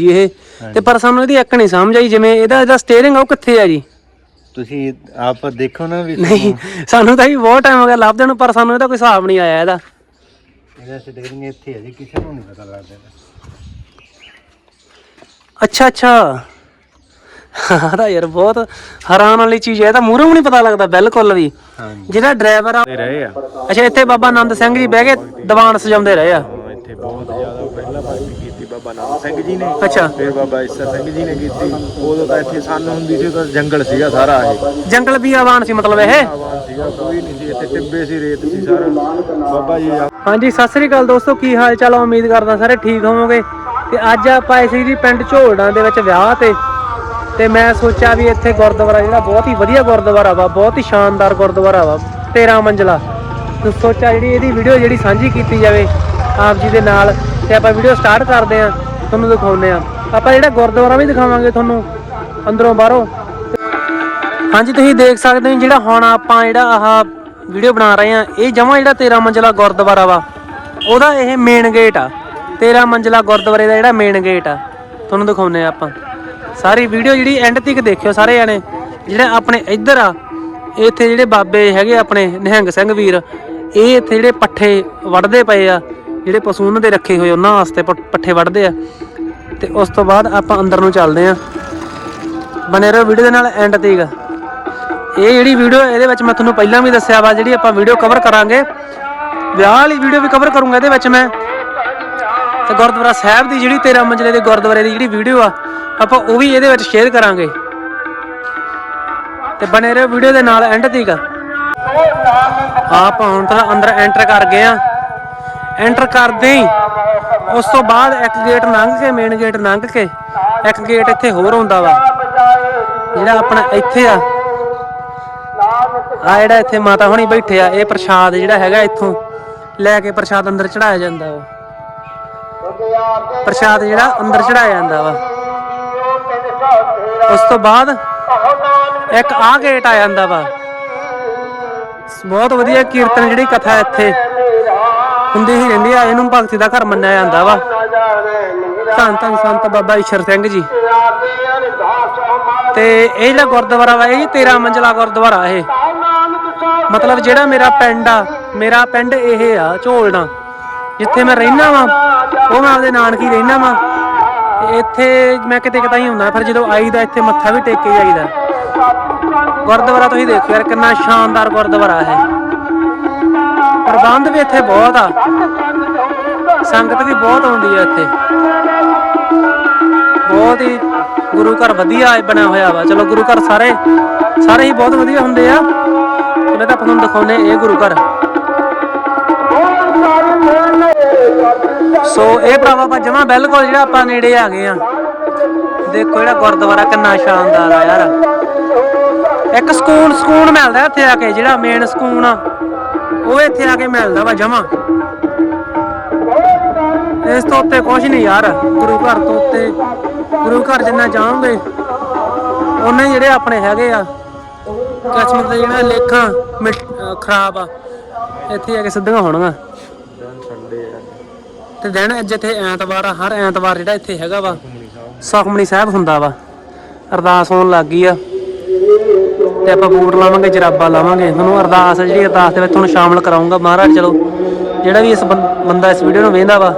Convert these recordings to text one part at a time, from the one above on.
ਜੀ ਇਹ। ਤੇ ਪਰ ਸਾਨੂੰ ਇਹਦੀ ਇੱਕ ਨਹੀਂ ਸਮਝ ਆਈ ਜਿਵੇਂ ਇਹਦਾ ਇਹਦਾ ਸਟੀਅਰਿੰਗ ਆ ਉਹ ਕਿੱਥੇ ਆ ਜੀ? ਤੁਸੀਂ ਆਪ ਦੇਖੋ ਨਾ ਵੀ ਨਹੀਂ ਸਾਨੂੰ ਤਾਂ ਵੀ ਬਹੁਤ ਟਾਈਮ ਹੋ ਗਿਆ ਲੱਭਦੇ ਨੂੰ ਪਰ ਸਾਨੂੰ ਇਹਦਾ ਕੋਈ ਹਿਸਾਬ ਨਹੀਂ ਆਇਆ ਇਹਦਾ। ਇਹਦਾ ਸਟੀਅਰਿੰਗ ਇੱਥੇ ਹੈ ਜੀ ਕਿਸੇ ਨੂੰ ਨਹੀਂ ਪਤਾ ਲੱਗਦਾ ਅੱਛਾ ਅੱਛਾ। ਤਾਂ ਯਾਰ ਬਹੁਤ ਹੈਰਾਨ ਵਾਲੀ ਚੀਜ਼ ਹੈ ਤਾਂ ਮੂਹਰੋਂ ਵੀ ਨਹੀਂ ਪਤਾ ਲੱਗਦਾ ਬਿਲਕੁਲ ਵੀ। ਜਿਹੜਾ ਡਰਾਈਵਰ ਆ ਰਹੇ ਆ। ਅੱਛਾ ਇੱਥੇ ਬਾਬਾ ਆਨੰਦ ਸਿੰਘ ਜੀ ਬਹਿ ਕੇ ਦੀਵਾਨ ਸਜਾਉਂਦੇ ਰਹੇ ਆ। ਇੱਥੇ ਬਹੁਤ ਜ਼ਿਆਦਾ ਪਹਿਲਾਂ ਬਾਬਾ ਨਾਨਕ ਸਿੰਘ ਜੀ ਨੇ। ਅੱਛਾ। ਫਿਰ ਬਾਬਾ ਈਸਾ ਸਿੰਘ ਜੀ ਨੇ ਕੀਤੀ। ਉਦੋਂ ਤਾਂ ਇੱਥੇ ਸੰਨ ਹੁੰਦੀ ਸੀ ਤਾਂ ਜੰਗਲ ਸੀਗਾ ਸਾਰਾ ਇਹ। ਜੰਗਲ ਵੀ ਆਵਾਨ ਸੀ ਮਤਲਬ ਇਹ? ਆਵਾਨ ਸੀਗਾ ਕੋਈ ਨਹੀਂ ਸੀ। ਇੱਥੇ ਟਿੱਬੇ ਸੀ ਰੇਤ ਸੀ ਸਾਰਾ। ਬਾਬਾ ਜੀ ਆ- ਹਾਂਜੀ ਸਤਿ ਸ੍ਰੀ ਅਕਾਲ ਦੋਸਤੋ ਕੀ ਹਾਲ ਚਾਲ ਆ? ਉਮੀਦ ਕਰਦਾ ਸਾਰੇ ਠੀਕ ਹੋਵੋਗੇ। ਤੇ ਅੱਜ ਆਪਾਂ ਆਏ ਸੀ ਜੀ ਪਿੰਡ ਝੋਲਡਾਂ ਦੇ ਵਿੱਚ ਵਿਆਹ ਤੇ। ਤੇ ਮੈਂ ਸੋਚਿਆ ਵੀ ਇੱਥੇ ਗੁਰਦੁਆਰਾ ਜਿਹੜਾ ਬਹੁਤ ਹੀ ਵਧੀਆ ਗੁਰਦੁਆਰਾ ਵਾ ਬਹੁਤ ਹੀ ਸ਼ਾਨਦਾਰ ਗੁਰਦੁਆਰਾ ਵਾ 13 ਮੰਜ਼ਲਾ। ਤੇ ਸੋਚਿਆ ਜਿਹੜੀ ਇਹਦੀ ਵੀਡੀਓ ਜਿਹੜੀ ਸਾਂਝੀ ਕੀਤੀ ਜਾਵੇ ਆਪ ਜੀ ਦੇ ਨਾਲ। ਤੇ ਆਪਾਂ ਵੀਡੀਓ ਸਟਾਰਟ ਕਰਦੇ ਆਂ ਤੁਹਾਨੂੰ ਦਿਖਾਉਂਦੇ ਆਂ ਆਪਾਂ ਜਿਹੜਾ ਗੁਰਦੁਆਰਾ ਵੀ ਦਿਖਾਵਾਂਗੇ ਤੁਹਾਨੂੰ, ਅੰਦਰੋਂ ਬਾਹਰੋਂ। ਹਾਂਜੀ, ਤੁਸੀਂ ਦੇਖ ਸਕਦੇ ਹੋ ਜਿਹੜਾ ਹੁਣ ਆਪਾਂ ਜਿਹੜਾ ਆਹ ਵੀਡੀਓ ਬਣਾ ਰਹੇ ਆ ਇਹ ਜਮਾ ਜਿਹੜਾ 13 ਮੰਜ਼ਲਾ ਗੁਰਦੁਆਰਾ ਵਾ, ਉਹਦਾ ਇਹ ਮੇਨ ਗੇਟ ਆ। 13 ਮੰਜ਼ਲਾ ਗੁਰਦੁਆਰੇ ਦਾ ਜਿਹੜਾ ਮੇਨ ਗੇਟ ਆ। ਤੁਹਾਨੂੰ ਦਿਖਾਉਂਦੇ ਆ ਆਪਾਂ। ਸਾਰੀ ਵੀਡੀਓ ਜਿਹੜੀ ਐਂਡ ਤੱਕ ਦੇਖਿਓ ਸਾਰੇ ਜਣੇ, ਜਿਹੜੇ ਆਪਣੇ ਇੱਧਰ ਆ ਇੱਥੇ ਜਿਹੜੇ ਬਾਬੇ ਹੈਗੇ ਆਪਣੇ ਨਿਹੰਗ ਸਿੰਘ ਵੀਰ, ਇਹ ਇੱਥੇ ਜਿਹੜੇ ਪੱਠੇ ਵੱਢਦੇ ਪਏ ਆ। ਜਿਹੜੇ ਪਸ਼ੂ ਉਹਨਾਂ ਦੇ ਰੱਖੇ ਹੋਏ ਉਹਨਾਂ ਵਾਸਤੇ ਪ- ਪੱਠੇ ਵੱਢਦੇ ਆ। ਤੇ ਉਸ ਤੋਂ ਬਾਅਦ ਆਪਾਂ ਅੰਦਰ ਨੂੰ ਚੱਲਦੇ ਆ। ਬਨੇ ਰਹੋ ਵੀਡੀਓ ਦੇ ਨਾਲ ਐਂਡ ਤੱਕ। ਇਹ ਜਿਹੜੀ ਵੀਡੀਓ ਇਹਦੇ ਵਿੱਚ ਮੈਂ ਤੁਹਾਨੂੰ ਪਹਿਲਾਂ ਵੀ ਦੱਸਿਆ ਵਾ, ਜਿਹੜੀ ਆਪਾਂ ਵੀਡੀਓ ਕਵਰ ਕਰਾਂਗੇ। ਵਿਆਹ ਵਾਲੀ ਵੀਡੀਓ ਵੀ ਕਵਰ ਕਰੂੰਗਾ ਇਹਦੇ ਵਿੱਚ ਮੈਂ। ਤੇ ਗੁਰਦੁਆਰਾ ਸਾਹਿਬ ਦੀ ਜਿਹੜੀ 13 ਮੰਜ਼ਲੇ ਦੇ ਗੁਰਦੁਆਰੇ ਦੀ ਜਿਹੜੀ ਵੀਡੀਓ ਆ, ਆਪਾਂ ਉਹ ਵੀ ਇਹਦੇ ਵਿੱਚ ਸ਼ੇਅਰ ਕਰਾਂਗੇ। ਤੇ ਬਨੇ ਰਹੋ ਵੀਡੀਓ ਦੇ ਨਾਲ ਐਂਡ ਤੱਕ। ਆਪਾਂ ਹੁਣ ਤਾਂ ਅੰਦਰ ਐਂਟਰ ਕਰ ਗਏ ਆ। ਐਂਟਰ ਕਰਦੇ ਹੀ ਉਸ ਤੋਂ ਬਾਅਦ ਇੱਕ ਗੇਟ ਲੰਘ ਕੇ ਮੇਨ ਗੇਟ ਲੰਘ ਕੇ, ਇੱਕ ਗੇਟ ਇੱਥੇ ਹੋਰ ਹੁੰਦਾ ਵਾ। ਜਿਹੜਾ ਆਪਣਾ ਇੱਥੇ ਆ। ਆ ਜਿਹੜਾ ਇੱਥੇ ਮਾਤਾ ਹੁਣੀ ਬੈਠੇ ਆ, ਇਹ ਪ੍ਰਸ਼ਾਦ ਜਿਹੜਾ ਹੈਗਾ ਇੱਥੋਂ ਲੈ ਕੇ ਪ੍ਰਸ਼ਾਦ ਅੰਦਰ ਚੜਾਇਆ ਜਾਂਦਾ ਵਾ। ਪ੍ਰਸ਼ਾਦ ਜਿਹੜਾ ਅੰਦਰ ਚੜਾਇਆ ਜਾਂਦਾ ਵਾ। ਉਸ ਤੋਂ ਬਾਅਦ ਇੱਕ ਆ ਗੇਟ ਆ ਜਾਂਦਾ ਵਾ। ਬਹੁਤ ਵਧੀਆ ਕੀਰਤਨ ਜਿਹੜੀ ਕਥਾ ਇੱਥੇ। ਹੁੰਦੀ ਹੀ ਰਹਿੰਦੀ ਆ, ਇਹਨੂੰ ਭਗਤੀ ਦਾ ਘਰ ਮੰਨਿਆ ਜਾਂਦਾ ਵਾ। ਧੰਨ ਧੰਨ ਸੰਤ ਬਾਬਾ ਈਸ਼ਰ ਸਿੰਘ ਜੀ। ਤੇ ਇਹ ਜਿਹੜਾ ਗੁਰਦੁਆਰਾ ਵਾ, ਇਹ 13 ਮੰਜ਼ਲਾ ਗੁਰਦੁਆਰਾ ਇਹ। ਮਤਲਬ ਜਿਹੜਾ ਮੇਰਾ ਪਿੰਡ ਆ, ਮੇਰਾ ਪਿੰਡ ਇਹ ਆ, ਝੋਲਣਾ। ਜਿੱਥੇ ਮੈਂ ਰਹਿਣਾ ਵਾਂ, ਉਹ ਮੈਂ ਆਪਦੇ ਨਾਨਕੀ ਰਹਿਣਾ ਵਾਂ। ਤੇ ਇੱਥੇ ਮੈਂ ਕਿਤੇ ਕਿਤੇ ਹੀ ਹੁੰਦਾ ਫਿਰ ਜਦੋਂ ਆਈਦਾ, ਇੱਥੇ ਮੱਥਾ ਵੀ ਟੇਕ ਕੇ ਜਾਈਦਾ। ਗੁਰਦੁਆਰਾ ਤੁਸੀਂ ਦੇਖੋ ਯਾਰ, ਕਿੰਨਾ ਸ਼ਾਨਦਾਰ ਗੁਰਦੁਆਰਾ ਹੈ ਪ੍ਰਬੰਧ ਵੀ ਇੱਥੇ ਬਹੁਤ ਆ। ਸੰਗਤ ਵੀ ਬਹੁਤ ਆਉਂਦੀ ਆ ਇੱਥੇ। ਬਹੁਤ ਹੀ ਗੁਰੂ ਘਰ ਵਧੀਆ ਬਣਿਆ ਹੋਇਆ ਵਾ। ਚਲੋ ਗੁਰੂ ਘਰ ਸਾਰੇ ਸਾਰੇ ਹੀ ਬਹੁਤ ਵਧੀਆ ਹੁੰਦੇ ਆ। ਚਲੋ ਤਾਂ ਤੁਹਾਨੂੰ ਦਿਖਾਉਨੇ ਇਹ ਗੁਰੂ ਘਰ। ਸੋ ਇਹ ਭਰਾਵਾ ਆਪਾਂ ਜਮਾ ਬਿਲਕੁਲ ਜਿਹੜਾ ਆਪਾਂ ਨੇੜੇ ਆ ਗਏ ਆ। ਦੇਖੋ ਜਿਹੜਾ ਗੁਰਦੁਆਰਾ ਕਿੰਨਾ ਸ਼ਾਨਦਾਰ ਆ ਯਾਰ। ਇੱਕ ਸਕੂਨ ਸਕੂਨ ਮਿਲਦਾ ਇੱਥੇ ਆ ਕੇ, ਜਿਹੜਾ ਮੇਨ ਸਕੂਨ ਆ। ਉਹ ਇੱਥੇ ਆ ਕੇ ਮਿਲਦਾ ਵਾ ਜਮਾ। ਇਸ ਤੋਂ ਉੱਤੇ ਕੁਝ ਨਹੀਂ ਯਾਰ, ਗੁਰੂ ਘਰ ਤੋਂ ਉੱਤੇ, ਗੁਰੂ ਘਰ ਜਿੰਨਾ ਜਾਓਗੇ ਉਹਨੇ ਜਿਹੜੇ ਆਪਣੇ ਹੈਗੇ ਆ। ਕਿਸਮਤ ਦੇ ਜਿਹੜਾ ਲੇਖਾਂ ਮਿਟ- ਖਰਾਬ ਆ, ਇੱਥੇ ਆ ਕੇ ਸਿੱਧੀਆਂ ਹੋਣਗੀਆਂ। ਤੇ ਦਿਨ ਜਿੱਥੇ ਐਤਵਾਰ ਆ, ਹਰ ਐਤਵਾਰ ਜਿਹੜਾ ਇੱਥੇ ਹੈਗਾ ਵਾ, ਸੁਖਮਨੀ ਸਾਹਿਬ ਹੁੰਦਾ ਵਾ। ਅਰਦਾਸ ਹੋਣ ਲੱਗ ਗਈ ਆ। ਤੇ ਆਪਾਂ ਬੂਟ ਲਾਵਾਂਗੇ, ਜਰਾਬਾਂ ਲਾਵਾਂਗੇ। ਤੁਹਾਨੂੰ ਅਰਦਾਸ ਜਿਹੜੀ ਅਰਦਾਸ ਦੇ ਵਿੱਚ ਤੁਹਾਨੂੰ ਸ਼ਾਮਲ ਕਰਾਉਂਗਾ ਮਹਾਰਾਜ, ਚਲੋ, ਜਿਹੜਾ ਵੀ ਇਸ ਬੰਦਾ ਇਸ ਵੀਡੀਓ ਨੂੰ ਵੇਖਦਾ ਵਾ,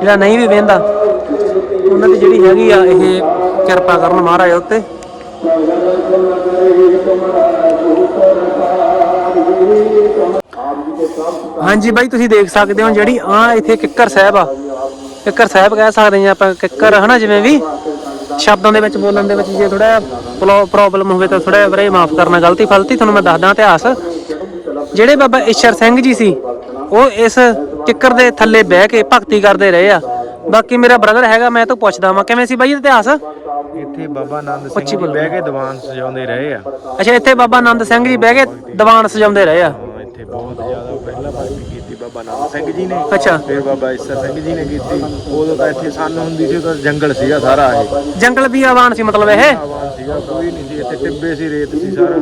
ਜਿਹੜਾ ਨਹੀਂ ਵੀ ਵੇਖਦਾ, ਉਹਨਾਂ ਦੀ ਜਿਹੜੀ ਹੈਗੀ ਆ, ਇਹ ਕਿਰਪਾ ਕਰਨ ਮਹਾਰਾਜ ਉੱਤੇ। ਹਾਂਜੀ ਬਾਈ, ਤੁਸੀਂ ਦੇਖ ਸਕਦੇ ਹੋ ਜਿਹੜੀ ਆ ਇੱਥੇ ਕਿੱਕਰ ਸਾਹਿਬ ਆ। ਕਿੱਕਰ ਸਾਹਿਬ ਕਹਿ ਸਕਦੇ ਹਾਂ ਆਪਾਂ, ਕਿੱਕਰ ਹਨਾ, ਜਿਵੇਂ ਵੀ। ਸ਼ਬਦਾਂ ਦੇ ਵਿੱਚ ਬੋਲਣ ਦੇ ਵਿੱਚ ਜੇ ਥੋੜਾ ਪ੍ਰੋਬਲਮ ਹੋਵੇ ਤਾਂ ਥੋੜਾ ਵੀਰੇ ਮਾਫ ਕਰਨਾ ਗਲਤੀ ਫਲਤੀ ਤੁਹਾਨੂੰ ਮੈਂ ਦੱਸਦਾ ਇਤਿਹਾਸ। ਜਿਹੜੇ ਬਾਬਾ ਈਸ਼ਰ ਸਿੰਘ ਜੀ ਸੀ ਉਹ ਇਸ ਕਿੱਕਰ ਦੇ ਥੱਲੇ ਬਹਿ ਕੇ ਭਗਤੀ ਕਰਦੇ ਰਹੇ ਆ। ਬਾਕੀ ਮੇਰਾ ਬ੍ਰਦਰ ਹੈਗਾ ਮੈਂ ਤਾਂ ਪੁੱਛਦਾ ਵਾਂ ਕਿਵੇਂ ਸੀ ਬਾਈ ਇਤਿਹਾਸ? ਇੱਥੇ ਬਾਬਾ ਆਨੰਦ ਸਿੰਘ ਜੀ ਬਹਿ ਕੇ ਦੀਵਾਨ ਸਜਾਉਂਦੇ ਰਹੇ ਆ। ਅੱਛਾ ਇੱਥੇ ਬਾਬਾ ਆਨੰਦ ਸਿੰਘ ਜੀ ਬਹਿ ਕੇ ਦੀਵਾਨ ਸਜਾਉਂਦੇ ਰਹੇ ਆ। ਇੱਥੇ ਬਹੁਤ ਜ਼ਿਆਦਾ ਪਹਿਲਾਂ ਭਗਤੀ ਬਾਬਾ ਨਾਨਕ ਸਿੰਘ ਜੀ ਨੇ। ਅੱਛਾ। ਫਿਰ ਬਾਬਾ ਈਸਾ ਸਿੰਘ ਜੀ ਨੇ ਕੀਤੀ। ਉਦੋਂ ਤਾਂ ਇੱਥੇ ਸੰਨ ਹੁੰਦੀ ਸੀ ਤਾਂ ਜੰਗਲ ਸੀਗਾ ਸਾਰਾ ਇਹ। ਜੰਗਲ ਵੀ ਆਵਾਨ ਸੀ ਮਤਲਬ ਇਹ? ਆਵਾਨ ਸੀਗਾ ਕੋਈ ਨਹੀਂ ਸੀ ਇੱਥੇ ਟਿੱਬੇ ਸੀ ਰੇਤ ਸੀ ਸਾਰਾ।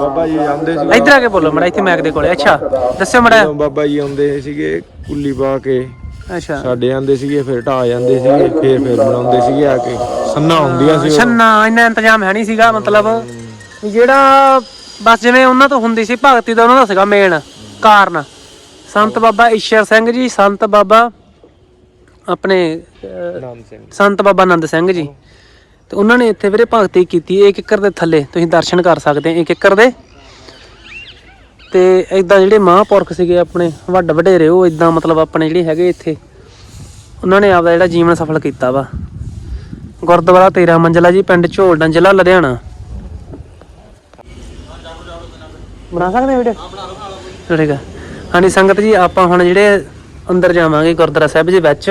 ਬਾਬਾ ਜੀ ਆਉਂਦੇ ਸੀ। ਇੱਧਰ ਆ ਕੇ ਬੋਲੋ ਮੜਾ ਇੱਥੇ ਮੈਕ ਦੇ ਕੋਲੇ। ਅੱਛਾ ਦੱਸਿਓ ਮੜਾ। ਬਾਬਾ ਜੀ ਆਉਂਦੇ ਸੀਗੇ ਕੁੱਲੀ ਪਾ ਕੇ ਅੱਛਾ। ਸਾਡੇ ਆਂਦੇ ਸੀਗੇ ਫਿਰ ਢਾ ਜਾਂਦੇ ਸੀਗੇ ਫਿਰ ਫਿਰ ਬਣਾਉਂਦੇ ਸੀਗੇ ਆ ਕੇ। ਸੰਨਾ ਹੁੰਦੀਆਂ ਸੀ। ਛੰਨਾ ਇੰਨਾ ਇੰਤਜ਼ਾਮ ਹੈ ਨਹੀਂ ਸੀਗਾ ਮਤਲਬ ਜਿਹੜਾ ਬਸ ਜਿਵੇਂ ਉਹਨਾਂ ਤੋਂ ਹੁੰਦੀ ਸੀ ਭਗਤੀ ਦਾ ਉਹਨਾਂ ਦਾ ਸੀਗਾ ਮੇਨ ਕਾਰਨ। ਸੰਤ ਬਾਬਾ ਈਸ਼ਰ ਸਿੰਘ ਜੀ ਸੰਤ ਬਾਬਾ ਆਪਣੇ ਅਹ, ਨਾਮ ਸਿੰਘ। ਸੰਤ ਬਾਬਾ ਆਨੰਦ ਸਿੰਘ ਜੀ। ਤੇ ਉਹਨਾਂ ਨੇ ਇੱਥੇ ਵੀਰੇ ਭਗਤੀ ਕੀਤੀ ਇੱਕ ਏਕੜ ਦੇ ਥੱਲੇ ਤੁਸੀਂ ਦਰਸ਼ਨ ਕਰ ਸਕਦੇ ਹੋ ਇੱਕ ਏਕੜ ਦੇ। ਤੇ ਇਦਾਂ ਜਿਹੜੇ ਮਹਾਂਪੁਰਖ ਸੀਗੇ ਆਪਣੇ ਵੱਡ ਵਡੇਰੇ ਉਹ ਇਦਾਂ ਮਤਲਬ ਆਪਣੇ ਜਿਹੜੇ ਹੈਗੇ ਇੱਥੇ ਉਹਨਾਂ ਨੇ ਆਪਦਾ ਜਿਹੜਾ ਜੀਵਨ ਸਫਲ ਕੀਤਾ ਵਾ। ਗੁਰਦੁਆਰਾ 13 ਮੰਜ਼ਲਾ ਜੀ ਪਿੰਡ ਝੋਲਡਾਂ ਜ਼ਿਲ੍ਹਾ ਲੁਧਿਆਣਾ। ਬਣਾ ਸਕਦੇ ਵੀਡੀਓ? ਠੀਕ ਹੈ ਹਾਂਜੀ, ਸੰਗਤ ਜੀ, ਆਪਾਂ ਹੁਣ ਜਿਹੜੇ ਅੰਦਰ ਜਾਵਾਂਗੇ ਗੁਰਦੁਆਰਾ ਸਾਹਿਬ ਦੇ ਵਿੱਚ।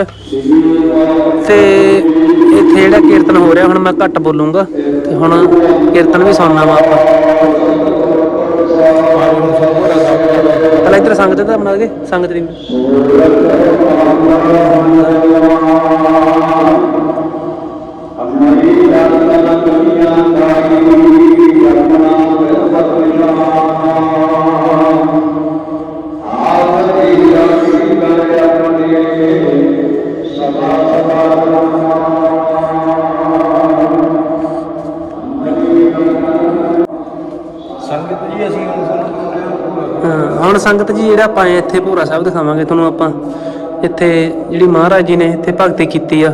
ਤੇ ਇੱਥੇ ਜਿਹੜਾ ਕੀਰਤਨ ਹੋ ਰਿਹਾ, ਹੁਣ ਮੈਂ ਘੱਟ ਬੋਲੂੰਗਾ ਤੇ ਹੁਣ ਕੀਰਤਨ ਵੀ ਸੁਣਨਾ ਵਾ ਆਪਾਂ। ਪਹਿਲਾਂ ਇੱਧਰ ਸੰਗਤ ਦਾ ਬਣਾ ਕੇ, ਸੰਗਤ ਦੀ ਸੰਗਤ ਜੀ ਜਿਹੜਾ ਆਪਾਂ ਇੱਥੇ ਭੋਰਾ ਸਾਹਿਬ ਦਿਖਾਵਾਂਗੇ ਤੁਹਾਨੂੰ ਆਪਾਂ। ਇੱਥੇ ਜਿਹੜੀ ਮਹਾਰਾਜ ਜੀ ਨੇ ਇੱਥੇ ਭਗਤੀ ਕੀਤੀ ਆ।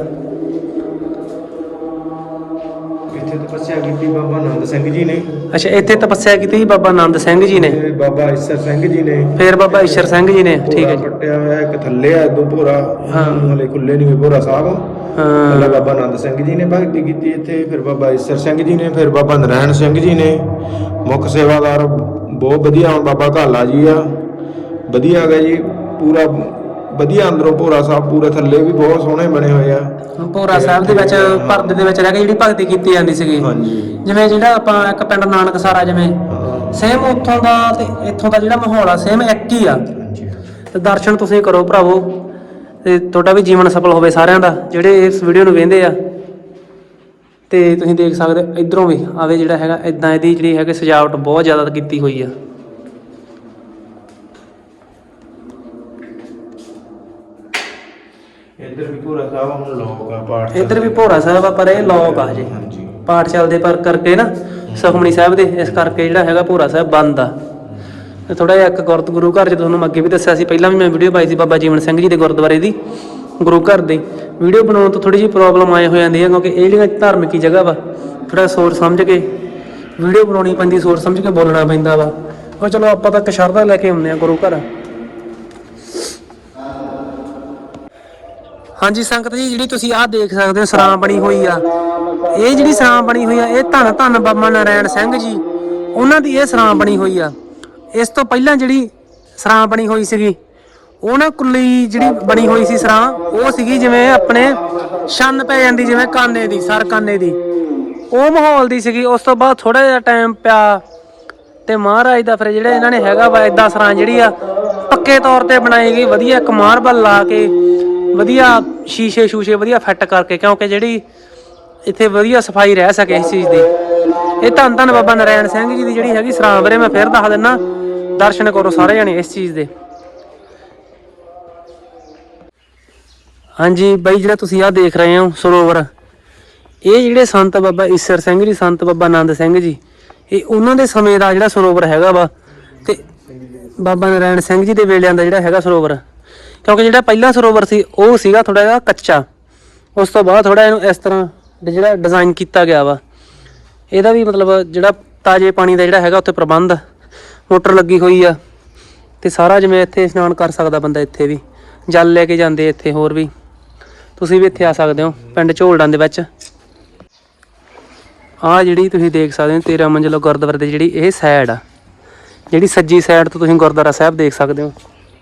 ਇੱਥੇ ਤਪੱਸਿਆ ਕੀਤੀ ਬਾਬਾ ਆਨੰਦ ਸਿੰਘ ਜੀ ਨੇ। ਅੱਛਾ ਇੱਥੇ ਤਪੱਸਿਆ ਕੀਤੀ ਸੀ ਬਾਬਾ ਆਨੰਦ ਸਿੰਘ ਜੀ ਨੇ। ਬਾਬਾ ਈਸਰ ਸਿੰਘ ਜੀ ਨੇ। ਫਿਰ ਬਾਬਾ ਈਸ਼ਰ ਸਿੰਘ ਜੀ ਨੇ ਠੀਕ ਹੈ ਭੋਰਾ ਜੀ ਪੱਟਿਆ ਹੋਇਆ ਇੱਕ ਥੱਲੇ ਆ ਦੋ ਭੋਰਾ। ਹਾਂ। ਹਲੇ ਖੁੱਲੇ ਨਹੀਂ ਹੋਏ ਭੋਰਾ ਸਾਹਿਬ। ਪਹਿਲਾਂ ਬਾਬਾ ਆਨੰਦ ਸਿੰਘ ਜੀ ਨੇ ਭਗਤੀ ਕੀਤੀ ਇੱਥੇ ਫਿਰ ਬਾਬਾ ਈਸਰ ਸਿੰਘ ਜੀ ਨੇ ਫਿਰ ਬਾਬਾ ਨਰੈਣ ਸਿੰਘ ਜੀ ਨੇ। ਮੁੱਖ ਸੇਵਾਦਾਰ ਬਹੁਤ ਵਧੀਆ ਹੁਣ ਬਾਬਾ ਘਾਲਾ ਜੀ ਆ। ਵਧੀਆ ਹੈਗਾ ਜੀ ਪੂਰਾ ਵਧੀਆ ਅੰਦਰੋਂ ਭੋਰਾ ਸਾਹਿਬ ਪੂਰੇ ਥੱਲੇ ਵੀ ਬਹੁਤ ਸੋਹਣੇ ਬਣੇ ਹੋਏ ਆ। ਭੋਰਾ ਸਾਹਿਬ ਦੇ ਵਿੱਚ ਪਰਦੇ ਦੇ ਵਿੱਚ ਰਹਿ ਕੇ ਜਿਹੜੀ ਭਗਤੀ ਕੀਤੀ ਜਾਂਦੀ ਸੀਗੀ। ਹਾਂਜੀ। ਜਿਵੇਂ ਜਿਹੜਾ ਆਪਾਂ ਇੱਕ ਪਿੰਡ ਨਾਨਕ ਸਾਰਾ ਜਿਵੇਂ ਸੇਮ ਉੱਥੋਂ ਦਾ ਤੇ ਇੱਥੋਂ ਦਾ ਜਿਹੜਾ ਮਾਹੌਲ ਆ ਸੇਮ ਇੱਕ ਹੀ ਆ। ਤੇ ਦਰਸ਼ਨ ਤੁਸੀਂ ਕਰੋ ਭਰਾਵੋ। ਤੇ ਤੁਹਾਡਾ ਵੀ ਜੀਵਨ ਸਫਲ ਹੋਵੇ ਸਾਰਿਆਂ ਦਾ ਜਿਹੜੇ ਇਸ ਵੀਡੀਓ ਨੂੰ ਵੇਖਦੇ ਆ। ਤੇ ਤੁਸੀਂ ਦੇਖ ਸਕਦੇ ਇਧਰੋਂ ਵੀ ਆਵੇ ਜਿਹੜਾ ਹੈਗਾ ਇਦਾਂ ਇਹਦੀ ਜਿਹੜੀ ਹੈਗੀ ਸਜਾਵਟ ਬਹੁਤ ਜ਼ਿਆਦਾ ਕੀਤੀ ਹੋਈ ਆ। ਇੱਧਰ ਵੀ ਭੋਰਾ ਸਾਹਿਬ ਹੁਣ ਲੋਕ ਆ ਪਾਠ ਇੱਧਰ ਵੀ ਭੋਰਾ ਸਾਹਿਬ ਆ ਪਰ ਇਹ ਲੋਕ ਆ ਹਾਂਜੀ। ਪਾਠ ਚੱਲਦੇ ਪਰ ਕਰਕੇ ਨਾ ਸੁਖਮਣੀ ਸਾਹਿਬ ਦੇ ਇਸ ਕਰਕੇ ਜਿਹੜਾ ਹੈਗਾ ਭੋਰਾ ਸਾਹਿਬ ਬੰਦ ਆ। ਥੋੜਾ ਜਿਹਾ ਇੱਕ ਗੁਰਦ ਗੁਰੂ ਘਰ ਚ ਤੁਹਾਨੂੰ ਅੱਗੇ ਵੀ ਦੱਸਿਆ ਸੀ, ਪਹਿਲਾਂ ਵੀ ਮੈਂ ਵੀਡੀਓ ਪਾਈ ਸੀ ਬਾਬਾ ਜੀਵਨ ਸਿੰਘ ਜੀ ਦੇ ਗੁਰਦੁਆਰੇ ਦੀ, ਗੁਰੂ ਘਰ ਦੀ। ਵੀਡੀਓ ਬਣਾਉਣ ਤੋਂ ਥੋੜੀ ਜਿਹੀ ਪ੍ਰੋਬਲਮ ਆਏ ਹੋ ਜਾਂਦੀ ਹੈ ਕਿਉਂਕਿ ਇਹ ਜਿਹੜੀਆਂ ਧਾਰਮਿਕ ਹੀ ਜਗ੍ਹਾ ਵਾ ਥੋੜਾ ਸੋਚ ਸਮਝ ਕੇ, ਵੀਡੀਓ ਬਣਾਉਣੀ ਪੈਂਦੀ, ਸੋਚ ਸਮਝ ਕੇ ਬੋਲਣਾ ਪੈਂਦਾ ਵਾ। ਉਹ ਚਲੋ ਆਪਾਂ ਤਾਂ ਇੱਕ ਸ਼ਰਧਾ ਲੈ ਕੇ ਆਉਂਦੇ ਆ ਗੁਰੂ ਘਰ। ਹਾਂਜੀ, ਸੰਗਤ ਜੀ, ਜਿਹੜੀ ਤੁਸੀਂ ਆਹ ਦੇਖ ਸਕਦੇ ਹੋ, ਸਰਾਂ ਬਣੀ ਹੋਈ ਆ। ਇਹ ਜਿਹੜੀ ਸਰਾਂ ਬਣੀ ਹੋਈ ਆ, ਇਹ ਧੰਨ ਧੰਨ ਬਾਬਾ ਨਾਰਾਇਣ ਸਿੰਘ ਜੀ, ਉਹਨਾਂ ਦੀ ਇਹ ਸਰਾਂ ਬਣੀ ਹੋਈ ਆ। ਇਸ ਤੋਂ ਪਹਿਲਾਂ ਜਿਹੜੀ ਸਰਾਂ ਬਣੀ ਹੋਈ ਸੀਗੀ ਉਹਨਾਂ ਕੁੱਲੀ ਜਿਹੜੀ ਬਣੀ ਹੋਈ ਸੀ ਸਰਾਂ, ਉਹ ਸੀਗੀ ਜਿਵੇਂ ਆਪਣੇ ਛੰਨ ਪੈ ਜਾਂਦੀ, ਜਿਵੇਂ ਕਾਨੇ ਦੀ, ਸਰ ਕਾਨੇ ਦੀ। ਉਹ ਮਾਹੌਲ ਦੀ ਸੀਗੀ, ਉਸ ਤੋਂ ਬਾਅਦ ਥੋੜਾ ਜਿਹਾ ਟਾਈਮ ਪਿਆ ਤੇ ਮਹਾਰਾਜ ਦਾ ਫਿਰ ਜਿਹੜੇ ਇਹਨਾਂ ਨੇ ਹੈਗਾ ਵਾ ਇਦਾਂ ਸਰਾਂ ਜਿਹੜੀ ਆ, ਪੱਕੇ ਤੌਰ ਤੇ ਬਣਾਈ ਗਈ, ਵਧੀਆ ਇੱਕ ਮਾਰਬਲ ਲਾ ਕੇ, ਵਧੀਆ ਸ਼ੀਸ਼ੇ ਸ਼ੂਸ਼ੇ ਵਧੀਆ ਫਿੱਟ ਕਰਕੇ, ਕਿਉਂਕਿ ਜਿਹੜੀ ਇੱਥੇ ਵਧੀਆ ਸਫ਼ਾਈ ਰਹਿ ਸਕੇ ਇਸ ਚੀਜ਼ ਦੀ। ਇਹ ਧੰਨ ਧੰਨ ਬਾਬਾ ਨਰਾਇਣ ਸਿੰਘ ਜੀ ਦੀ ਜਿਹੜੀ ਹੈਗੀ ਸਰਾਂ ਵੀਰੇ ਮੈਂ ਫਿਰ ਦੱਸ ਦਿੰਨਾ। ਦਰਸ਼ਨ ਕਰੋ ਸਾਰੇ ਜਣੇ ਇਸ ਚੀਜ਼ ਦੇ। ਹਾਂਜੀ ਬਾਈ, ਜਿਹੜਾ ਤੁਸੀਂ ਆਹ ਦੇਖ ਰਹੇ ਹੋ, ਸਰੋਵਰ, ਇਹ ਜਿਹੜੇ ਸੰਤ ਬਾਬਾ ਈਸਰ ਸਿੰਘ ਜੀ, ਸੰਤ ਬਾਬਾ ਆਨੰਦ ਸਿੰਘ ਜੀ, ਇਹ ਉਹਨਾਂ ਦੇ ਸਮੇਂ ਦਾ ਜਿਹੜਾ ਸਰੋਵਰ ਹੈਗਾ ਵਾ ਤੇ ਬਾਬਾ ਨਰਾਇਣ ਸਿੰਘ ਜੀ ਦੇ ਵੇਲਿਆਂ ਦਾ ਜਿਹੜਾ ਹੈਗਾ ਸਰੋਵਰ। ਕਿਉਂਕਿ ਜਿਹੜਾ ਪਹਿਲਾ ਸਰੋਵਰ ਸੀ, ਉਹ ਸੀਗਾ ਥੋੜਾ ਜਿਹਾ ਕੱਚਾ। ਉਸ ਤੋਂ ਬਾਅਦ ਥੋੜਾ ਇਹਨੂੰ ਇਸ ਤਰ੍ਹਾਂ ਡ- ਜਿਹੜਾ ਡਿਜ਼ਾਈਨ ਕੀਤਾ ਗਿਆ ਵਾ। ਇਹਦਾ ਵੀ ਮਤਲਬ ਜਿਹੜਾ ਤਾਜ਼ੇ ਪਾਣੀ ਦਾ ਜਿਹੜਾ ਹੈਗਾ ਉੱਥੇ ਪ੍ਰਬੰਧ ਮੋਟਰ ਲੱਗੀ ਹੋਈ ਆ। ਤੇ ਸਾਰਾ ਜਿਵੇਂ ਇੱਥੇ ਇਸ਼ਨਾਨ ਕਰ ਸਕਦਾ ਬੰਦਾ ਇੱਥੇ ਵੀ। ਜਲ ਲੈ ਕੇ ਜਾਂਦੇ ਇੱਥੇ ਹੋਰ ਵੀ। ਤੁਸੀਂ ਵੀ ਇੱਥੇ ਆ ਸਕਦੇ ਹੋ, ਪਿੰਡ ਝੋਲਡਾਂ ਦੇ ਵਿੱਚ। ਆ ਜਿਹੜੀ ਤੁਸੀਂ ਦੇਖ ਸਕਦੇ ਹੋ 13 ਮੰਜ਼ਿਲਾ ਗੁਰਦੁਆਰੇ ਦੀ ਜਿਹੜੀ ਇਹ ਸਾਈਡ ਆ। ਜਿਹੜੀ ਸੱਜੀ ਸਾਈਡ ਤੋਂ ਤੁਸੀਂ ਗੁਰਦੁਆਰਾ ਸਾਹਿਬ ਦੇਖ ਸਕਦੇ ਹੋ।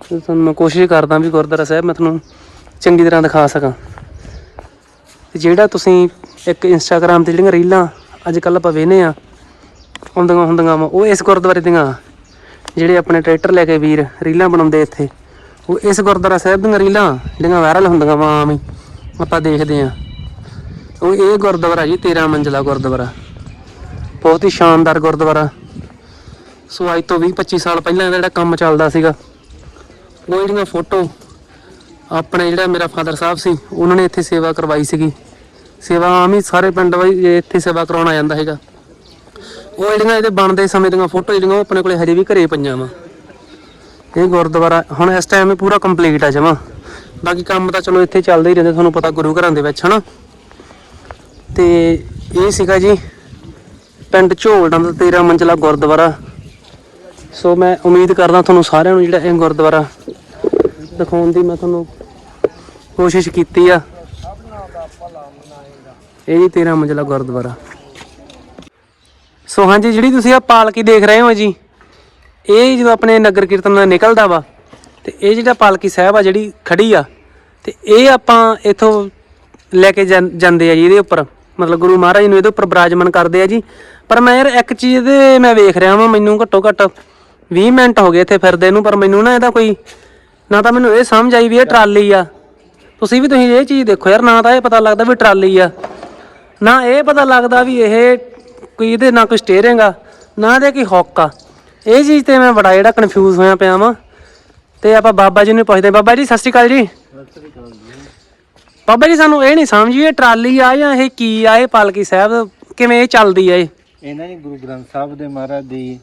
ਤੁਹਾਨੂੰ ਮੈਂ ਕੋਸ਼ਿਸ਼ ਕਰਦਾ ਵੀ ਗੁਰਦੁਆਰਾ ਸਾਹਿਬ ਮੈਂ ਤੁਹਾਨੂੰ ਚੰਗੀ ਤਰ੍ਹਾਂ ਦਿਖਾ ਸਕਾਂ। ਤੇ ਜਿਹੜਾ ਤੁਸੀਂ ਇੱਕ ਇੰਸਟਾਗ੍ਰam ਤੇ ਜਿਹੜੀਆਂ ਰੀਲਾਂ ਅੱਜ ਕੱਲ ਆਪਾਂ ਵੇਖਨੇ ਆ ਹੁੰਦੀਆਂ ਹੁੰਦੀਆਂ ਵਾ, ਉਹ ਇਸ ਗੁਰਦੁਆਰੇ ਦੀਆਂ। ਜਿਹੜੇ ਆਪਣੇ ਟਰੈਕਟਰ ਲੈ ਕੇ ਵੀਰ ਰੀਲਾਂ ਬਣਾਉਂਦੇ ਇੱਥੇ, ਉਹ ਇਸ ਗੁਰਦੁਆਰਾ ਸਾਹਿਬ ਦੀਆਂ ਰੀਲਾਂ ਜਿਹੜੀਆਂ ਵਾਇਰਲ ਹੁੰਦੀਆਂ ਵਾ ਆਮ ਹੀ, ਆਪਾਂ ਦੇਖਦੇ ਆ ਉਹ ਇਹ ਗੁਰਦੁਆਰਾ ਜੀ 13 ਮੰਜ਼ਲਾ ਗੁਰਦੁਆਰਾ। ਬਹੁਤ ਹੀ ਸ਼ਾਨਦਾਰ ਗੁਰਦੁਆਰਾ। ਸੋ ਅੱਜ ਤੋਂ 20 25 ਸਾਲ ਪਹਿਲਾਂ ਇਹਦਾ ਜਿਹੜਾ ਕੰਮ ਚੱਲਦਾ ਸੀਗਾ, ਉਹ ਜਿਹੜੀਆਂ ਫੋਟੋ ਆਪਣੇ ਜਿਹੜਾ ਮੇਰਾ ਫਾਦਰ ਸਾਹਿਬ ਸੀ, ਉਹਨਾਂ ਨੇ ਇੱਥੇ ਸੇਵਾ ਕਰਵਾਈ ਸੀਗੀ। ਸੇਵਾ ਆਮ ਹੀ ਸਾਰੇ ਪਿੰਡ ਵਾਈ ਇੱਥੇ ਸੇਵਾ ਕਰਾਉਣ ਆ ਜਾਂਦਾ ਹੈਗਾ। ਉਹ ਜਿਹੜੀਆਂ ਇਹਦੇ ਬਣਦੇ ਸਮੇਂ ਦੀਆਂ ਫੋਟੋ ਜਿਹੜੀਆਂ, ਉਹ ਆਪਣੇ ਕੋਲੇ ਹਜੇ ਵੀ ਘਰੇ ਪਈਆਂ ਵਾ। ਇਹ ਗੁਰਦੁਆਰਾ, ਹੁਣ ਇਸ ਟਾਈਮ ਇਹ ਪੂਰਾ ਕੰਪਲੀਟ ਆ ਜਮਾ। ਬਾਕੀ ਕੰਮ ਤਾਂ ਚਲੋ ਇੱਥੇ ਚੱਲਦੇ ਹੀ ਰਹਿੰਦੇ, ਤੁਹਾਨੂੰ ਪਤਾ ਗੁਰੂ ਘਰਾਂ ਦੇ ਵਿੱਚ, ਹਨਾ? ਤੇ ਇਹ ਸੀਗਾ ਜੀ, ਪਿੰਡ ਝੋਲਡਾਂ ਦਾ 13 ਮੰਜ਼ਲਾ ਗੁਰਦੁਆਰਾ। ਸੋ ਮੈਂ ਉਮੀਦ ਕਰਦਾ ਤੁਹਾਨੂੰ ਸਾਰਿਆਂ ਨੂੰ ਜਿਹੜਾ ਇਹ ਗੁਰਦੁਆਰਾ ਦਿਖਾਉਣ ਦੀ ਮੈਂ ਤੁਹਾਨੂੰ ਕੋਸ਼ਿਸ਼ ਕੀਤੀ ਆ। ਇਹ ਜੀ 13 ਮੰਜ਼ਲਾ ਗੁਰਦੁਆਰਾ। ਸੋ ਹਾਂਜੀ, ਜਿਹੜੀ ਤੁਸੀਂ ਆ ਪਾਲਕੀ ਦੇਖ ਰਹੇ ਹੋ ਜੀ, ਇਹ ਜਦੋਂ ਆਪਣੇ ਨਗਰ ਕੀਰਤਨ ਦਾ ਨਿਕਲਦਾ ਵਾ, ਤੇ ਇਹ ਜਿਹੜਾ ਪਾਲਕੀ ਸਾਹਿਬ ਆ ਜਿਹੜੀ ਖੜੀ ਆ, ਤੇ ਇਹ ਆਪਾਂ ਇਥੋਂ ਲੈ ਕੇ ਜਾਂ- ਜਾਂਦੇ ਆ ਜੀ ਇਹਦੇ ਉੱਪਰ। ਮਤਲਬ ਗੁਰੂ ਮਹਾਰਾਜ ਨੂੰ ਇਹਦੇ ਉੱਪਰ ਬਰਾਜਮਾਨ ਕਰਦੇ ਆ ਜੀ। ਪਰ ਮੈਂ ਯਾਰ ਇੱਕ ਚੀਜ਼ ਦੇ ਮੈਂ ਵੇਖ ਰਿਹਾ ਵਾਂ, ਮੈਨੂੰ ਘੱਟੋ ਘੱਟ 20 ਮਿੰਟ ਹੋ ਗਏ ਇੱਥੇ ਫਿਰਦੇ ਨੂੰ, ਪਰ ਮੈਨੂੰ ਨਾ ਇਹਦਾ ਕੋਈ, ਨਾ ਤਾਂ ਮੈਨੂੰ ਇਹ ਸਮਝ ਆਈ ਵੀ ਇਹ ਟਰਾਲੀ ਆ। ਤੁਸੀਂ ਵੀ ਤੁਸੀਂ ਇਹ ਚੀਜ਼ ਦੇਖੋ ਯਾਰ, ਨਾ ਤਾਂ ਇਹ ਪਤਾ ਲੱਗਦਾ ਵੀ ਟਰਾਲੀ ਆ। ਨਾ ਇਹ ਪਤਾ ਲੱਗਦਾ ਵੀ ਇਹ ਕੋਈ ਇਹਦੇ ਨਾ ਕੋਈ ਸਟੀਅਰਿੰਗ ਆ ਨਾ ਇਹਦੇ ਕੋਈ ਹੁੱਕ ਆ। ਇਹ ਚੀਜ਼ ਤੇ ਮੈਂ ਬੜਾ ਜਿਹੜਾ ਕਨਫਿਊਜ਼ ਹੋਇਆ ਪਿਆ ਵਾਂ। ਤੇ ਆਪਾਂ ਬਾਬਾ ਜੀ ਨੂੰ ਪੁੱਛਦੇ। ਬਾਬਾ ਜੀ ਸਤਿ ਸ਼੍ਰੀ ਅਕਾਲ ਜੀ। ਬਾਬਾ ਜੀ ਸਾਨੂੰ ਇਹ ਨਹੀਂ ਸਮਝ ਇਹ ਟਰਾਲੀ ਆ ਜਾਂ ਇਹ ਕੀ ਆ ਇਹ ਪਾਲਕੀ ਸਾਹਿਬ ਕਿਵੇਂ ਇਹ ਚੱਲਦੀ ਆ ਇਹ? ਇਹਨਾਂ ਨੇ ਗੁਰੂ ਗ੍ਰੰਥ ਸਾਹਿਬ ਦੇ ਮਹਾਰਾਜ ਦੀ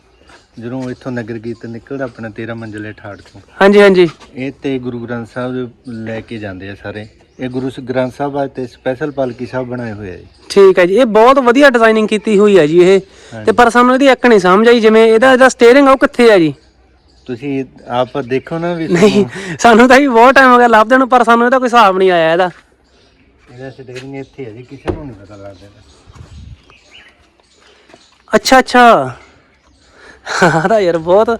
ਜਦੋਂ ਇੱਥੋਂ ਨਗਰ ਕੀਰਤਨ ਨਿਕਲਦਾ ਆਪਣਾ 13 ਮੰਜ਼ਲੇ ਠਾੜ ਤੋਂ। ਹਾਂਜੀ ਹਾਂਜੀ। ਇਹ ਤੇ ਗੁਰੂ ਗ੍ਰੰਥ ਸਾਹਿਬ ਲੈ ਕੇ ਜਾਂਦੇ ਆ ਸਾਰੇ। ਇਹ ਗੁਰੂ ਗ੍ਰੰਥ ਸਾਹਿਬ ਆ ਤੇ ਸਪੈਸ਼ਲ ਪਾਲਕੀ ਸਾਹਿਬ ਬਣਾਏ ਹੋਏ ਆ ਜੀ। ਠੀਕ ਹੈ ਜੀ ਇਹ ਬਹੁਤ ਵਧੀਆ ਡਿਜ਼ਾਈਨਿੰਗ ਕੀਤੀ ਹੋਈ ਹੈ ਜੀ ਇਹ। ਤੇ ਪਰ ਸਾਨੂੰ ਇਹਦੀ ਇੱਕ ਨਹੀਂ ਸਮਝ ਆਈ ਜਿਵੇਂ ਇਹਦਾ ਜਿਹੜਾ ਸਟੀਅਰਿੰਗ ਆ ਉਹ ਕਿੱਥੇ ਆ ਜੀ? ਤੁਸੀਂ ਆਪ ਦੇਖੋ ਨਾ ਵੀ ਨਹੀਂ ਸਾਨੂੰ। ਤਾਂ ਹੀ ਬਹੁਤ ਟਾਈਮ ਹੋ ਗਿਆ ਲੱਭਦੇ ਨੂੰ ਪਰ ਸਾਨੂੰ ਇਹਦਾ ਕੋਈ ਹਿਸਾਬ ਨਹੀਂ ਆਇਆ ਇਹਦਾ। ਇਹਦਾ ਸਟੇਰਿੰਗ ਇੱਥੇ ਹੈ ਜੀ ਕਿਸੇ ਨੂੰ ਨਹੀਂ ਪਤਾ ਲੱਗਦਾ। ਅੱਛਾ ਅੱਛਾ। ਹਾਂ ਤਾਂ ਯਾਰ ਬਹੁਤ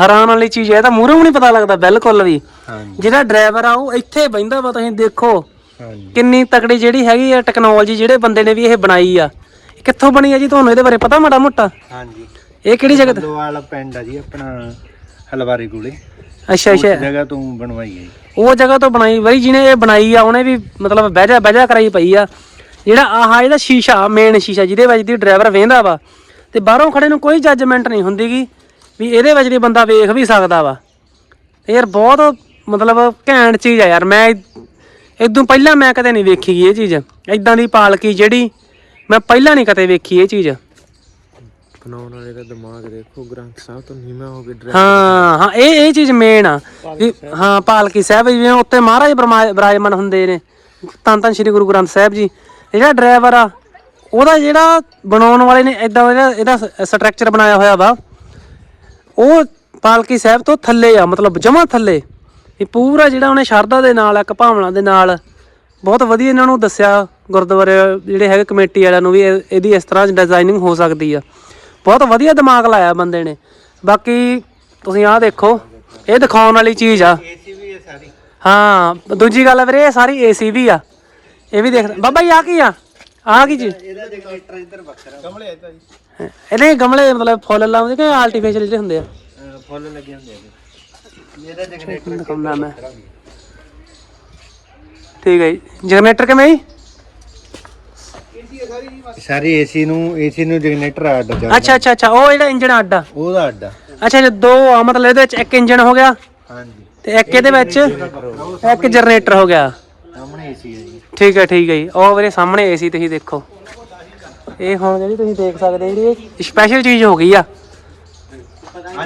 ਹੈਰਾਨ ਵਾਲੀ ਚੀਜ਼ ਹੈ। ਇਹ ਤਾਂ ਮੂਹਰੋਂ ਨਹੀਂ ਪਤਾ ਲੱਗਦਾ ਬਿਲਕੁਲ ਵੀ। ਹਾਂਜੀ। ਜਿਹੜਾ ਡਰਾਈਵਰ ਆ ਉਹ ਇੱਥੇ ਬੈਂਦਾ ਵਾ ਤੁਸੀਂ ਦੇਖੋ। ਹਾਂਜੀ। ਕਿੰਨੀ ਤਕੜੀ ਜਿਹੜੀ ਹੈਗੀ ਆ ਟੈਕਨੋਲੋਜੀ ਜਿਹੜੇ ਬੰਦੇ ਨੇ ਵੀ ਇਹ ਬਣਾਈ ਆ। ਇਹ ਕਿੱਥੋਂ ਬਣੀ ਆ ਜੀ ਤੁਹਾਨੂੰ ਇਹਦੇ ਬਾਰੇ ਪਤਾ ਮਾੜਾ ਮੋਟਾ? ਹਾਂਜੀ। ਇਹ ਕਿਹੜੀ ਜਗ੍ਹਾ ਤੇ? ਲੋਵਾਲ ਪਿੰਡ ਆ ਜੀ ਆਪਣਾ ਹਲਵਾਰੀ ਕੋਲੇ। ਅੱਛਾ ਉਸ ਅੱਛਾ ਜਗ੍ਹਾ ਤੋਂ ਬਣਵਾਈ ਹੈ ਜੀ। ਉਹ ਜਗ੍ਹਾ ਤੋਂ ਬਣਾਈ ਬਈ ਜਿਹਨੇ ਇਹ ਬਣਾਈ ਆ ਉਹਨੇ ਵੀ ਮਤਲਬ ਬਹਿਜਾ ਬਹਿਜਾ ਕਰਾਈ ਪਈ ਆ। ਜਿਹੜਾ ਆਹ ਇਹਦਾ ਸ਼ੀਸ਼ਾ ਮੇਨ ਸ਼ੀਸ਼ਾ ਜਿਹਦੇ ਵਿੱਚ ਦੀ ਡਰਾਈਵਰ ਵੇਂਦਾ ਵਾ ਤੇ ਬਾਹਰੋਂ ਖੜੇ ਨੂੰ ਕੋਈ ਜੱਜਮੈਂਟ ਨਹੀਂ ਹੁੰਦੀਗੀ ਵੀ ਇਹਦੇ ਵਿੱਚ ਦੀ ਬੰਦਾ ਵੇਖ ਵੀ ਸਕਦਾ ਵਾ। ਯਾਰ ਬਹੁਤ ਮਤਲਬ ਘੈਂਟ ਚੀਜ਼ ਆ ਯਾਰ। ਮੈਂ ਇਦੋਂ ਪਹਿਲਾਂ ਮੈਂ ਕਦੇ ਨਹੀਂ ਵੇਖੀ ਗੀ ਇਹ ਚੀਜ਼। ਇਦਾਂ ਦੀ ਪਾਲਕੀ ਜਿਹੜੀ ਮੈਂ ਪਹਿਲਾਂ ਨਹੀਂ ਕਦੇ ਵੇਖੀ ਇਹ ਚੀਜ਼। ਬਣਾਉਣ ਵਾਲੇ ਦਾ ਦਿਮਾਗ ਦੇਖੋ ਗ੍ਰੰਥ ਸਾਹਿਬ ਤੋਂ ਨੀਵਾਂ ਹੋ ਕੇ ਹਾਂ ਹਾਂ ਇਹ ਇਹ ਚੀਜ਼ ਮੇਨ ਆ। ਹਾਂ ਪਾਲਕੀ ਸਾਹਿਬ ਜਿਵੇਂ ਉੱਤੇ ਮਹਾਰਾਜ ਬਿਰਾਜਮਾਨ ਹੁੰਦੇ ਨੇ। ਤਾਂ ਤਾਂ ਸ੍ਰੀ ਗੁਰੂ ਗ੍ਰੰਥ ਸਾਹਿਬ ਜੀ। ਇਹ ਜਿਹੜਾ ਡਰਾਈਵਰ ਆ ਉਹਦਾ ਜਿਹੜਾ ਬਣਾਉਣ ਵਾਲੇ ਨੇ ਇਦਾਂ ਇਹਦਾ ਇਹਦਾ ਸਟਰਕਚਰ ਬਣਾਇਆ ਹੋਇਆ ਵਾ ਉਹ ਪਾਲਕੀ ਸਾਹਿਬ ਤੋਂ ਥੱਲੇ ਆ ਮਤਲਬ ਜਮਾ ਥੱਲੇ। ਇਹ ਪੂਰਾ ਜਿਹੜਾ ਉਹਨੇ ਸ਼ਰਧਾ ਦੇ ਨਾਲ ਇੱਕ ਭਾਵਨਾ ਦੇ ਨਾਲ ਬਹੁਤ ਵਧੀਆ ਇਹਨਾਂ ਨੂੰ ਦੱਸਿਆ ਗੁਰਦੁਆਰੇ ਜਿਹੜੇ ਹੈਗੇ ਕਮੇਟੀ ਵਾਲਿਆਂ ਨੂੰ ਵੀ ਇਹ- ਇਹਦੀ ਇਸ ਤਰ੍ਹਾਂ ਡਿਜ਼ਾਈਨਿੰਗ ਹੋ ਸਕਦੀ ਆ। ਬਹੁਤ ਵਧੀਆ ਦਿਮਾਗ ਲਾਇਆ ਬੰਦੇ ਨੇ। ਬਾਕੀ ਤੁਸੀਂ ਆਹ ਦੇਖੋ ਇਹ ਦਿਖਾਉਣ ਵਾਲੀ ਚੀਜ਼ ਆ। ਏਸੀ ਵੀ ਹੈ ਸਾਰੀ। ਹਾਂ ਦੂਜੀ ਗੱਲ ਵੀਰੇ ਇਹ ਸਾਰੀ ਏਸੀ ਵੀ ਆ। ਇਹ ਵੀ ਦੇਖ ਬਾਬਾ ਜੀ ਆ ਕੀ ਆ? ਆ ਕੀ ਚੀਜ਼? ਇਹਦਾ ਜਨਰੇਟਰ ਇੱਧਰ ਵੱਖਰਾ ਗਮਲੇ ਇੱਧਰ ਜੀ। ਇਹਦੇ ਗਮਲੇ ਮਤਲਬ ਫੁੱਲ ਲਾਉਂਦੇ ਕਿ ਆਰਟੀਫੀਸ਼ੀਅਲ ਜਿਹੜੇ ਹੁੰਦੇ ਆ? ਫੁੱਲ ਲੱਗੇ ਹੁੰਦੇ ਆ ਜੀ। ਇਹਦਾ ਜਨਰੇਟਰ ਦਿਖਾਉਂਦਾ ਮੈਂ। ਠੀਕ ਹੈ ਜੀ। ਜਨਰੇਟਰ ਕਿਵੇਂ ਜੀ? ਸਾਰੀ ਏਸੀ ਨੂੰ ਏਸੀ ਨੂੰ ਜਨਰੇਟਰ ਅੱਡ ਚੱਲਦਾ ਅੱਛਾ ਅੱਛਾ ਅੱਛਾ ਉਹ ਜਿਹੜਾ ਇੰਜਨ ਅੱਡ ਆ? ਉਹਦਾ ਅੱਡ ਆ। ਅੱਛਾ ਜੇ ਦੋ ਆ ਮਤਲਬ ਇਹਦੇ ਵਿੱਚ ਇੱਕ ਇੰਜਨ ਹੋ ਗਿਆ ਹਾਂਜੀ। ਤੇ ਇੱਕ ਇਹਦੇ ਵਿੱਚ ਇੱਕ ਜਨਰੇਟਰ ਹੋ ਗਿਆ। ਸਾਹਮਣੇ ਏਸੀ ਹੈ ਜੀ। ਠੀਕ ਹੈ ਠੀਕ ਹੈ ਜੀ। ਉਹ ਵੀਰੇ ਸਾਹਮਣੇ ਏਸੀ ਤੁਸੀਂ ਦੇਖੋ। ਇਹ ਹੁਣ ਜਿਹੜੀ ਤੁਸੀਂ ਦੇਖ ਸਕਦੇ ਜਿਹੜੀ ਇਹ ਸਪੈਸ਼ਲ ਚੀਜ਼ ਹੋ ਗਈ ਆ।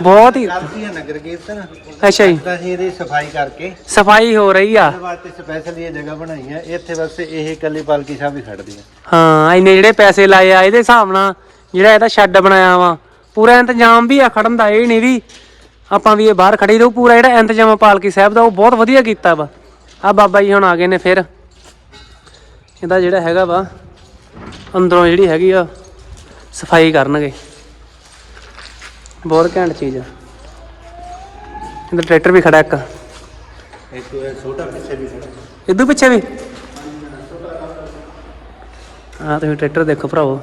ਬਹੁਤ ਹੀ ਨਗਰ ਕੀਰਤਨ। ਅੱਛਾ ਜੀ। ਤਾਂ ਇਹਦੀ ਸਫ਼ਾਈ ਕਰਕੇ ਸਫ਼ਾਈ ਹੋ ਰਹੀ ਆ। ਇਹਦੇ ਵਾਸਤੇ ਸਪੈਸ਼ਲ ਇਹ ਜਗ੍ਹਾ ਬਣਾਈ ਹੈ ਇੱਥੇ ਬਸ ਇਹ ਇਕੱਲੀ ਪਾਲਕੀ ਸਾਹਿਬ ਹੀ ਖੜਦੀ ਹੈ ਹਾਂ ਇੰਨੇ ਜਿਹੜੇ ਪੈਸੇ ਲਾਏ ਆ ਇਹਦੇ ਹਿਸਾਬ ਨਾਲ ਜਿਹੜਾ ਇਹਦਾ ਸ਼ੈੱਡ ਬਣਾਇਆ ਵਾ ਪੂਰਾ ਇੰਤਜ਼ਾਮ ਵੀ ਆ ਖੜਨ ਦਾ ਇਹ ਨਹੀਂ ਵੀ ਆਪਾਂ ਵੀ ਇਹ ਬਾਹਰ ਖੜੀ ਰਹੂ ਪੂਰਾ ਜਿਹੜਾ ਇੰਤਜ਼ਾਮ ਆ ਪਾਲਕੀ ਸਾਹਿਬ ਦਾ ਉਹ ਬਹੁਤ ਵਧੀਆ ਕੀਤਾ ਵਾ। ਆ ਬਾਬਾ ਜੀ ਹੁਣ ਆ ਗਏ ਨੇ ਫਿਰ। ਇਹਦਾ ਜਿਹੜਾ ਹੈਗਾ ਵਾ ਅੰਦਰੋਂ ਜਿਹੜੀ ਹੈਗੀ ਆ ਸਫ਼ਾਈ ਕਰਨਗੇ। ਬਹੁਤ ਘੈਂਟ ਚੀਜ਼ ਆ। ਇਹਦਾ ਟਰੈਕਟਰ ਵੀ ਖੜਾ ਇੱਕ। ਇੱਕ ਛੋਟਾ ਪਿੱਛੇ ਵੀ ਖੜਾ। ਇਦੋਂ ਪਿੱਛੇ ਵੀ? ਆਹ ਤੁਸੀਂ ਟਰੈਕਟਰ ਦੇਖੋ ਭਰਾਵੋ।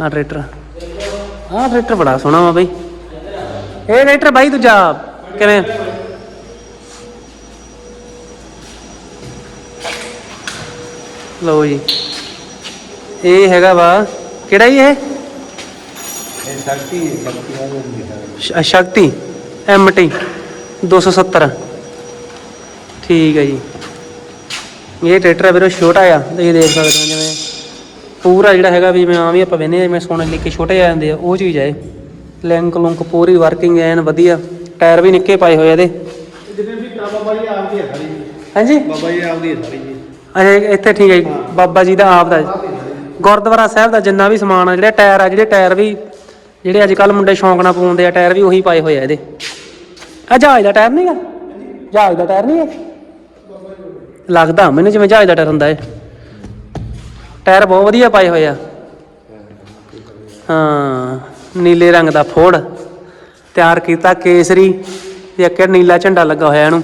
ਆਹ ਟਰੈਕਟਰ। ਆਹ ਟਰੈਕਟਰ ਬੜਾ ਸੋਹਣਾ ਵਾ ਬਈ। ਇਹ ਟਰੈਕਟਰ ਬਾਈ ਦੂਜਾ ਕਿਵੇਂ? ਲਓ ਜੀ। ਇਹ ਹੈਗਾ ਵਾ ਕਿਹੜਾ ਜੀ ਇਹ? ਇਹ ਸ਼ਕਤੀ ਸ਼ਕਤੀ ਆ ਸ਼- ਸ਼ਕਤੀ ਐਮਟੀ 270 ਠੀਕ ਹੈ ਜੀ। ਇਹ ਟਰੈਕਟਰ ਆ ਵੀਰੋ ਛੋਟਾ ਆ ਤੁਸੀਂ ਦੇਖ ਸਕਦੇ ਹੋ ਜਿਵੇਂ। ਪੂਰਾ ਜਿਹੜਾ ਹੈਗਾ ਵੀ ਜਿਵੇਂ ਆਮ ਹੀ ਆਪਾਂ ਵੇਨੇ ਜਿਵੇਂ ਸੋਨੇ ਲਿਖੇ ਛੋਟੇ ਆ ਜਾਂਦੇ ਆ ਉਹ ਚੀਜ਼ ਆ ਇਹ। ਲਿੰਕ ਲੁੰਕ ਪੂਰੀ ਵਰਕਿੰਗ ਐਨ ਵਧੀਆ ਟਾਇਰ ਵੀ ਨਿੱਕੇ ਪਾਏ ਹੋਏ ਆ ਇਹਦੇ। ਜਿੰਨੇ ਵੀ ਤਾਂ ਬਾਬਾ ਜੀ ਆਪਦੀ ਹੈ ਸਾਰੀ ਹਾਂਜੀ? ਬਾਬਾ ਜੀ ਆਪਦੀ ਹੈ ਸਾਰੀ ਜੀ ਅੱਛਾ ਇੱਥੇ ਠੀਕ ਹੈ ਜੀ। ਬਾਬਾ ਜੀ ਦਾ ਆਪ ਦਾ ਗੁਰਦੁਆਰਾ ਸਾਹਿਬ ਦਾ ਜਿੰਨਾ ਵੀ ਸਮਾਨ ਆ, ਜਿਹੜੇ ਟਾਇਰ ਆ, ਜਿਹੜੇ ਟਾਇਰ ਵੀ, ਜਿਹੜੇ ਅੱਜ ਕੱਲ ਮੁੰਡੇ ਸ਼ੌਂਕ ਨਾਲ ਪਾਉਂਦੇ ਆ, ਟਾਇਰ ਵੀ ਉਹੀ ਪਾਏ ਹੋਏ ਆ ਇਹਦੇ। ਆ ਜਹਾਜ਼ ਦਾ ਟਾਇਰ ਨਹੀਂ ਨਹੀਂਗਾ ਜਹਾਜ਼ ਦਾ ਟਾਇਰ ਨਹੀਂ ਆ? ਲੱਗਦਾ, ਮੈਨੂੰ ਜਿਵੇਂ ਜਹਾਜ਼ ਦਾ ਟਾਇਰ ਹੁੰਦਾ ਏ ਟਾਇਰ ਬਹੁਤ ਵਧੀਆ ਪਾਏ ਹੋਏ ਆ। ਹਾਂ, ਨੀਲੇ ਰੰਗ ਦਾ ਫੋੜ। ਤਿਆਰ ਕੀਤਾ ਕੇਸਰੀ, ਤੇ ਇੱਕ ਨੀਲਾ ਝੰਡਾ ਲੱਗਾ ਹੋਇਆ ਇਹਨੂੰ।